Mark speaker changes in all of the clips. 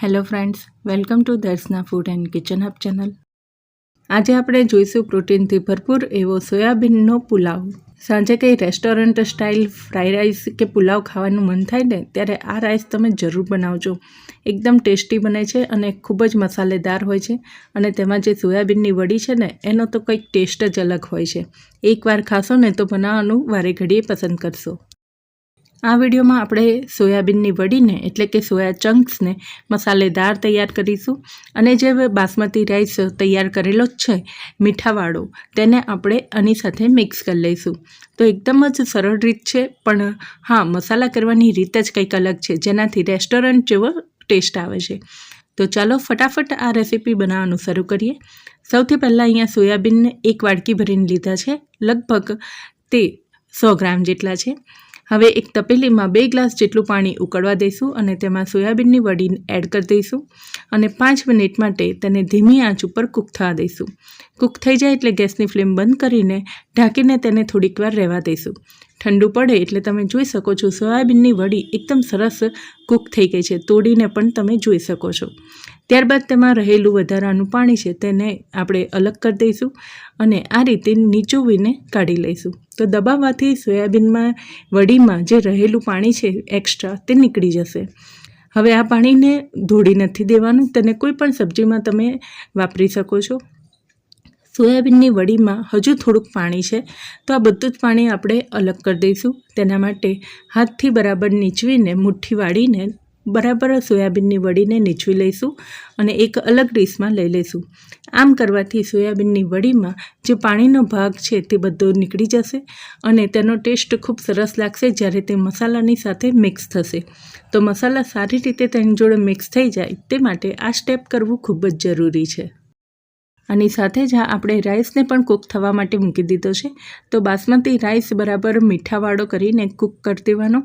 Speaker 1: Hello friends welcome to Darshana food and kitchen hub channel આજે આપણે જોઈશું પ્રોટીનથી ભરપૂર એવો સોયાબીનનો પુલાવ. સાંજે કંઈ રેસ્ટોરન્ટ સ્ટાઇલ ફ્રાઈ રાઈસ કે પુલાવ ખાવાનું મન થાય ને, ત્યારે આ રાઈસ તમે જરૂર બનાવજો. એકદમ ટેસ્ટી બને છે અને ખૂબ જ મસાલેદાર હોય છે. અને તેમાં જે સોયાબીનની વડી છે ને, એનો તો કંઈક ટેસ્ટ જ અલગ હોય છે. એકવાર ખાશો ને તો બનાવવાનું વારે ઘડીએ પસંદ કરશો. આ વિડીયોમાં આપણે સોયાબીનની વડીને, એટલે કે સોયા ચંક્સને, મસાલેદાર તૈયાર કરીશું. અને જે બાસમતી રાઈસ તૈયાર કરેલો જ છે, મીઠાવાળો, તેને આપણે આની સાથે મિક્સ કરી લઈશું. તો એકદમ જ સરળ રીત છે, પણ હા, મસાલા કરવાની રીત જ કંઈક અલગ છે, જેનાથી રેસ્ટોરન્ટ જેવો ટેસ્ટ આવે છે. તો ચાલો ફટાફટ આ રેસીપી બનાવવાનું શરૂ કરીએ. સૌથી પહેલાં અહીંયા સોયાબીનને એક વાડકી ભરીને લીધા છે, લગભગ તે સો ગ્રામ જેટલા છે. હવે એક તપેલીમાં બે ગ્લાસ જેટલું પાણી ઉકળવા દઈશું અને તેમાં સોયાબીનની વડી એડ કરી દઈશું અને પાંચ મિનિટ માટે તેને ધીમી આંચ ઉપર કૂક થવા દઈશું. કૂક થઈ જાય એટલે ગેસની ફ્લેમ બંધ કરીને ઢાંકીને તેને થોડીક વાર રહેવા દઈશું. ઠંડુ પડે એટલે તમે જોઈ શકો છો સોયાબીનની વડી એકદમ સરસ કૂક થઈ ગઈ છે. તોડીને પણ તમે જોઈ શકો છો. ત્યારબાદ તેમાં રહેલું વધારાનું પાણી છે તેને આપણે અલગ કરી દઈશું અને આ રીતે નીચોવીને કાઢી લઈશું. તો દબાવવાથી સોયાબીનમાં વડીમાં જે રહેલું પાણી છે એક્સ્ટ્રા તે નીકળી જશે. હવે આ પાણીને ધોળી નથી દેવાનું. તેને કોઈ પણ સબ્જીમાં તમે વાપરી શકો છો. સોયાબીનની વડીમાં હજુ થોડુંક પાણી છે. તો આ બધું જ પાણી આપણે અલગ કરી દઈશું. તેના માટે હાથથી બરાબર નીચવીને મુઠ્ઠી વાળીને બરાબર સોયાબીનની વડીને નીચવી લઈશું અને એક અલગ ડીશમાં લઈ લઈશું. આમ કરવાથી સોયાબીનની વડીમાં જે પાણીનો ભાગ છે તે બધો નીકળી જશે અને તેનો ટેસ્ટ ખૂબ સરસ લાગશે જ્યારે તે મસાલાની સાથે મિક્સ થશે. તો મસાલા સારી રીતે તેની જોડે મિક્સ થઈ જાય તે માટે આ સ્ટેપ કરવું ખૂબ જ જરૂરી છે. આની સાથે જ આપણે રાઈસને પણ કૂક થવા માટે મૂકી દીધો છે. તો બાસમતી રાઈસ બરાબર મીઠાવાળો કરીને કૂક કરી દેવાનો.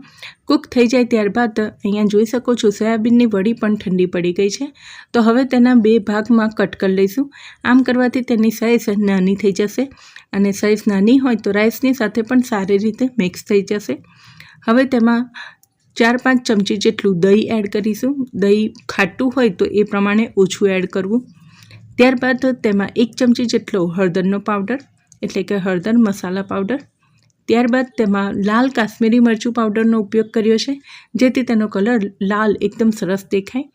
Speaker 1: કૂક થઈ જાય ત્યારબાદ અહીંયા જોઈ શકો છો, સોયાબીનની વડી પણ ઠંડી પડી ગઈ છે. તો હવે તેના બે ભાગમાં કટ કરી લઈશું. આમ કરવાથી તેની સાઇઝ નાની થઈ જશે અને સાઇઝ નાની હોય તો રાઈસની સાથે પણ સારી રીતે મિક્સ થઈ જશે. હવે તેમાં ચાર પાંચ ચમચી જેટલું દહીં એડ કરીશું. દહીં ખાટું હોય તો એ પ્રમાણે ઓછું એડ કરવું. ત્યારબાદ તેમાં એક ચમચી જેટલો હળદરનો પાવડર, એટલે કે હળદર મસાલા પાવડર. ત્યારબાદ તેમાં લાલ કાશ્મીરી મરચું પાવડરનો ઉપયોગ કર્યો છે, જેથી તેનો કલર લાલ એકદમ સરસ દેખાય.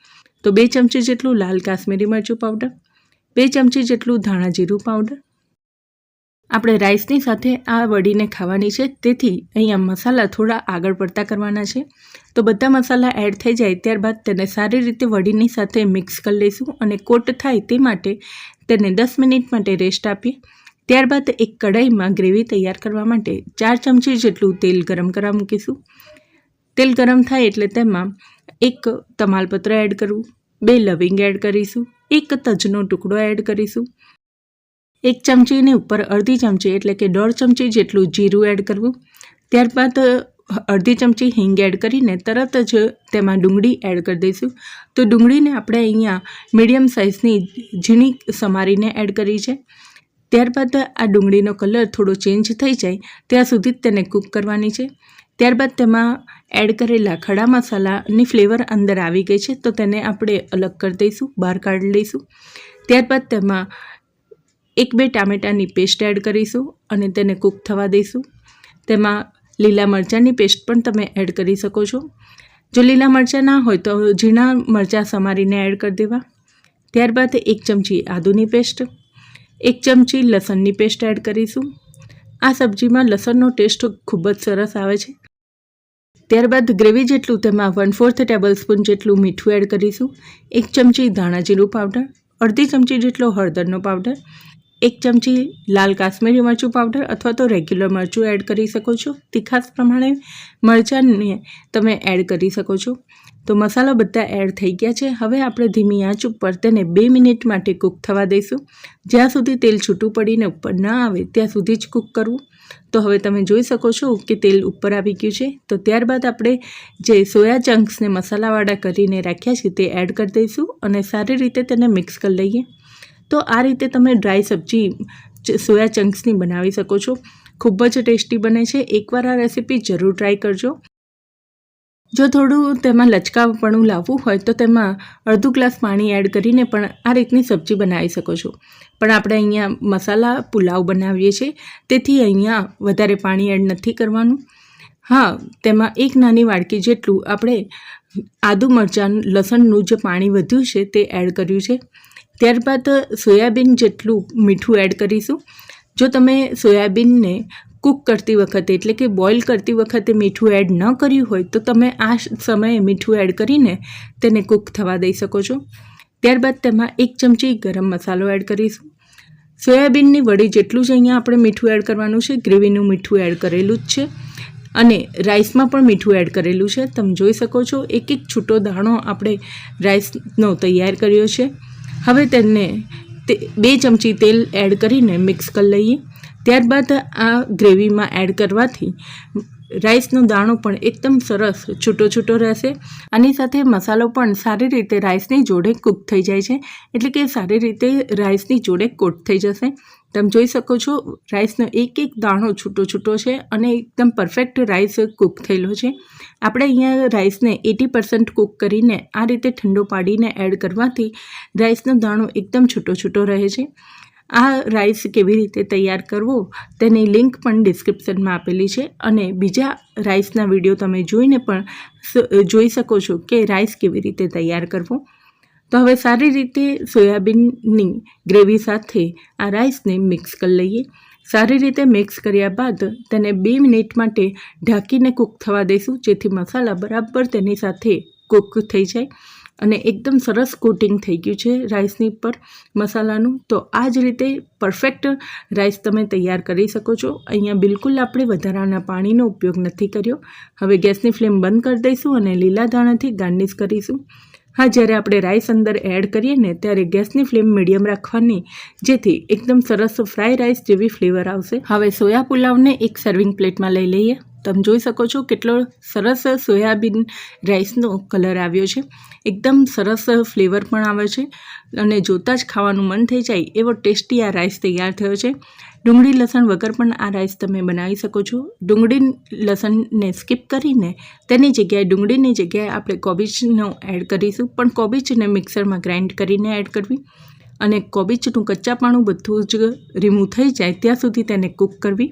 Speaker 1: તો બે ચમચી જેટલું લાલ કાશ્મીરી મરચું પાવડર, બે ચમચી જેટલું ધાણા જીરું પાવડર આપણે રાઈસની સાથે આ વડીને ખાવાની છે. તેથી અહીંયા મસાલા થોડા આગળ પડતા કરવાના છે. તો બધા મસાલા એડ થઈ જાય ત્યારબાદ તેને સારી રીતે વડીની સાથે મિક્સ કરી લઈશું અને કોટ થાય તે માટે તેને દસ મિનિટ માટે રેસ્ટ આપીએ. ત્યારબાદ એક કઢાઈમાં ગ્રેવી તૈયાર કરવા માટે ચાર ચમચી જેટલું તેલ ગરમ કરવા મૂકીશું. તેલ ગરમ થાય એટલે તેમાં એક તમાલપત્ર એડ કરવું, બે લવિંગ એડ કરીશું, એક તજનો ટુકડો એડ કરીશું. એક ચમચીની ઉપર અડધી ચમચી, એટલે કે દોઢ ચમચી જેટલું જીરું એડ કરવું. ત્યારબાદ અડધી ચમચી હિંગ એડ કરીને તરત જ તેમાં ડુંગળી એડ કરી દઈશું. તો ડુંગળીને આપણે અહીંયા મીડિયમ સાઇઝની ઝીણી સમારીને એડ કરી છે. ત્યારબાદ આ ડુંગળીનો કલર થોડો ચેન્જ થઈ જાય, ત્યાં સુધી જ તેને કૂક કરવાની છે. ત્યારબાદ તેમાં એડ કરેલા ખડા મસાલાની ફ્લેવર અંદર આવી ગઈ છે, તો તેને આપણે અલગ કરી દઈશું, બહાર કાઢી લઈશું. ત્યારબાદ તેમાં એક બે ટામેટાની પેસ્ટ એડ કરીશું અને તેને કૂક થવા દઈશું. તેમાં લીલા મરચાંની પેસ્ટ પણ તમે એડ કરી શકો છો. જો લીલા મરચાં ના હોય તો ઝીણા મરચાં સમારીને એડ કરી દેવા. ત્યારબાદ એક ચમચી આદુની પેસ્ટ એક ચમચી લસણની પેસ્ટ એડ કરીશું. આ સબ્જીમાં લસણનો ટેસ્ટ ખૂબ જ સરસ આવે છે. ત્યારબાદ ગ્રેવી જેટલું તેમાં વન ફોર્થ ટેબલ સ્પૂન જેટલું મીઠું એડ કરીશું. એક ચમચી ધાણા જીરું પાવડર અડધી ચમચી જેટલો હળદરનો પાવડર એક ચમચી લાલ કાશ્મીરી મરચું પાવડર અથવા તો રેગ્યુલર મરચું એડ કરી શકો છો. તીખાસ પ્રમાણે મરચાંને તમે એડ કરી શકો છો. તો મસાલા બધા એડ થઈ ગયા છે. હવે આપણે ધીમી આંચ ઉપર તેને બે મિનિટ માટે કૂક થવા દઈશું. જ્યાં સુધી તેલ છૂટું પડીને ઉપર ન આવે, ત્યાં સુધી જ કૂક કરવું. તો હવે તમે જોઈ શકો છો કે તેલ ઉપર આવી ગયું છે. તો ત્યારબાદ આપણે જે સોયા ચંક્સને મસાલાવાળા કરીને રાખ્યા છે તે એડ કરી દઈશું અને સારી રીતે તેને મિક્સ કરી લઈએ. તો આ રીતે તમે ડ્રાય સબ્જી સોયા ચંક્સની બનાવી શકો છો. ખૂબ જ ટેસ્ટી બને છે. એકવાર આ રેસીપી જરૂર ટ્રાય કરજો. જો થોડું તેમાં લચકાપણું લાવવું હોય તો તેમાં અડધું ગ્લાસ પાણી એડ કરીને પણ આ રીતની સબ્જી બનાવી શકો છો. પણ આપણે અહીંયા મસાલા, પુલાવ બનાવીએ છીએ. તેથી અહીંયા વધારે પાણી એડ નથી કરવાનું. હા, તેમાં એક નાની વાડકી જેટલું આપણે આદુ મરચાં, લસણનું જે પાણી વધ્યું છે તે એડ કર્યું છે. ત્યારબાદ સોયાબીન જેટલું મીઠું એડ કરીશું. જો તમે સોયાબીનને કૂક કરતી વખતે એટલે કે બોઇલ કરતી વખતે મીઠું એડ ન કર્યું હોય તો તમે આ સમયે મીઠું એડ કરીને તેને કૂક થવા દઈ શકો છો. ત્યારબાદ તેમાં એક ચમચી ગરમ મસાલો એડ કરીશું. સોયાબીનની વડી જેટલું જ અહીંયા આપણે મીઠું એડ કરવાનું છે, ગ્રેવીનું મીઠું એડ કરેલું જ છે અને રાઈસમાં પણ મીઠું એડ કરેલું છે. તમે જોઈ શકો છો, એક એક છૂટો દાણો આપણે રાઈસનો તૈયાર કર્યો છે. હવે તેને બે ચમચી તેલ એડ કરીને મિક્સ કરી લઈએ. ત્યારબાદ આ ગ્રેવીમાં એડ કરવાથી રાઈસનો દાણો પણ એકદમ સરસ છૂટો છૂટો રહેશે. આની સાથે મસાલો પણ સારી રીતે રાઈસની જોડે કૂક થઈ જાય છે. એટલે કે સારી રીતે રાઈસની જોડે કોટ થઈ જશે. તમે જોઈ શકો છો, રાઈસનો એક એક દાણો છૂટો છૂટો છે અને એકદમ પરફેક્ટ રાઈસ કૂક થયેલો છે. આપણે અહીંયા રાઈસને એટી પર્સન્ટ કૂક કરીને આ રીતે ઠંડો પાડીને એડ કરવાથી રાઈસનો દાણો એકદમ છૂટો છૂટો રહે છે. આ રાઈસ કેવી રીતે તૈયાર કરવો તેની લિંક પણ ડિસ્ક્રિપ્શનમાં આપેલી છે અને બીજા રાઈસના વીડિયો તમે જોઈને પણ જોઈ શકો છો કે રાઈસ કેવી રીતે તૈયાર કરવો. તો હવે સારી રીતે સોયાબીનની ગ્રેવી સાથે આ રાઈસને મિક્સ કરી લઈએ. સારી રીતે મિક્સ કર્યા બાદ તેને બે મિનિટ માટે ઢાંકીને કૂક થવા દઈશું જેથી મસાલા બરાબર તેની સાથે કૂક થઈ જાય. અને એકદમ સરસ કોટિંગ થઈ ગયું છે રાઈસની પર મસાલાનું. તો આ જ રીતે પરફેક્ટ રાઈસ તમે તૈયાર કરી શકો છો. અહીંયા બિલકુલ આપણે વધારાના પાણીનો ઉપયોગ નથી કર્યો. હવે ગેસની ફ્લેમ બંધ કરી દઈશું અને લીલા દાણાથી ગાર્નિશ કરીશું. હા, જ્યારે આપણે રાઈસ અંદર એડ કરીએ ને ત્યારે ગેસની ફ્લેમ મીડિયમ રાખવાની, જેથી એકદમ સરસ ફ્રાય રાઈસ જેવી ફ્લેવર આવશે. હવે સોયા પુલાવને એક સર્વિંગ પ્લેટમાં લઈ લઈએ. તમે જોઈ શકો છો કેટલો સરસ સોયાબીન રાઈસનો કલર આવ્યો છે. એકદમ સરસ ફ્લેવર પણ આવે છે અને જોતાં જ ખાવાનું મન થઈ જાય એવો ટેસ્ટી આ રાઈસ તૈયાર થયો છે. ડુંગળી લસણ વગર પણ આ રાઈસ તમે બનાવી શકો છો. ડુંગળી લસણને સ્કીપ કરીને તેની જગ્યાએ ડુંગળીની જગ્યાએ આપણે કોબીજનો એડ કરીશું. પણ કોબીજને મિક્સરમાં ગ્રાઇન્ડ કરીને એડ કરવી અને કોબીજનું કચ્ચાપાણું બધું જ રિમૂવ થઈ જાય ત્યાં સુધી તેને કૂક કરવી.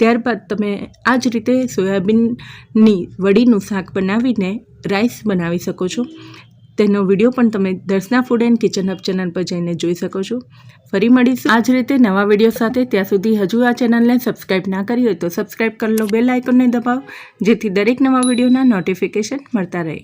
Speaker 1: ત્યારબાદ તમે આ જ રીતે સોયાબીનની વડીનું શાક બનાવીને રાઈસ બનાવી શકો છો. તેનો વીડિયો પણ તમે Darshana food and kitchen hub channel પર જઈને જોઈ શકો છો. ફરી મળીશું. આ જ રીતે નવા વીડિયો સાથે ત્યાં સુધી હજુ આ ચેનલને સબસ્ક્રાઈબ ના કરી હોય તો સબસ્ક્રાઈબ કરી લો, બેલ આઇકોનને દબાવો, જેથી દરેક નવા વિડીયોના નોટિફિકેશન મળતા રહે.